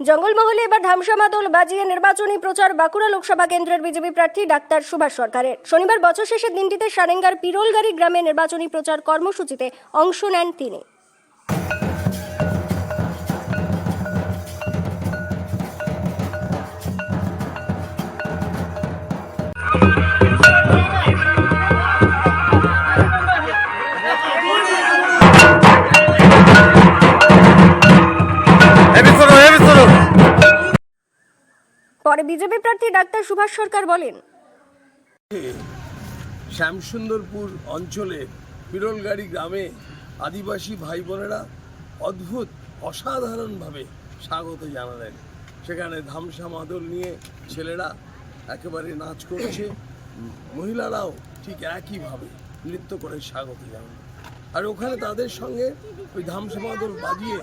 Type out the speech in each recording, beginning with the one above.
জঙ্গলমহলে এবার ধামসা মাদল বাজিয়ে নির্বাচনী প্রচার বাঁকুড়া লোকসভা কেন্দ্রের বিজেপি প্রার্থী ডাক্তার সুভাষ সরকারের। শনিবার বছর শেষের দিনটিতে সারেঙ্গার পিরোলগাড়ি গ্রামে নির্বাচনী প্রচার কর্মসূচিতে অংশ নেন তিনি। পরে বিজেপি প্রার্থী ডাক্তার সুভাষ সরকার বলেন, শ্যামসুন্দরপুর অঞ্চলে পিরলগাড়ি গ্রামে আদিবাসী ভাই বোনেরা অদ্ভুত, অসাধারণভাবে স্বাগত জানালেন। সেখানে ধামসা মাদল নিয়ে ছেলেরা একেবারে নাচ করছে। মহিলারাও ঠিক একইভাবে নৃত্য করে স্বাগত জানালেন। আর ওখানে তাদের সঙ্গে ওই ধামসা মাদল বাজিয়ে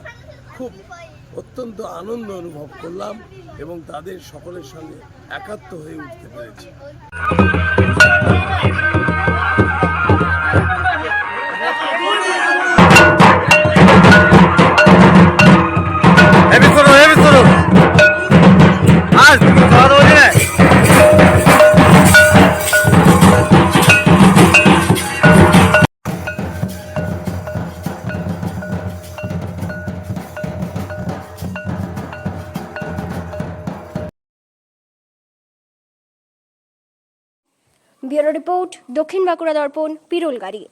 খুব অত্যন্ত আনন্দ অনুভব করলাম এবং তাদের সকলের সঙ্গে একাত্ম হয়ে উঠতে পেরেছি। আজ ব্যুরো রিপোর্ট দক্ষিণ বাঁকুড়া দর্পণ পিরোলগাড়ি।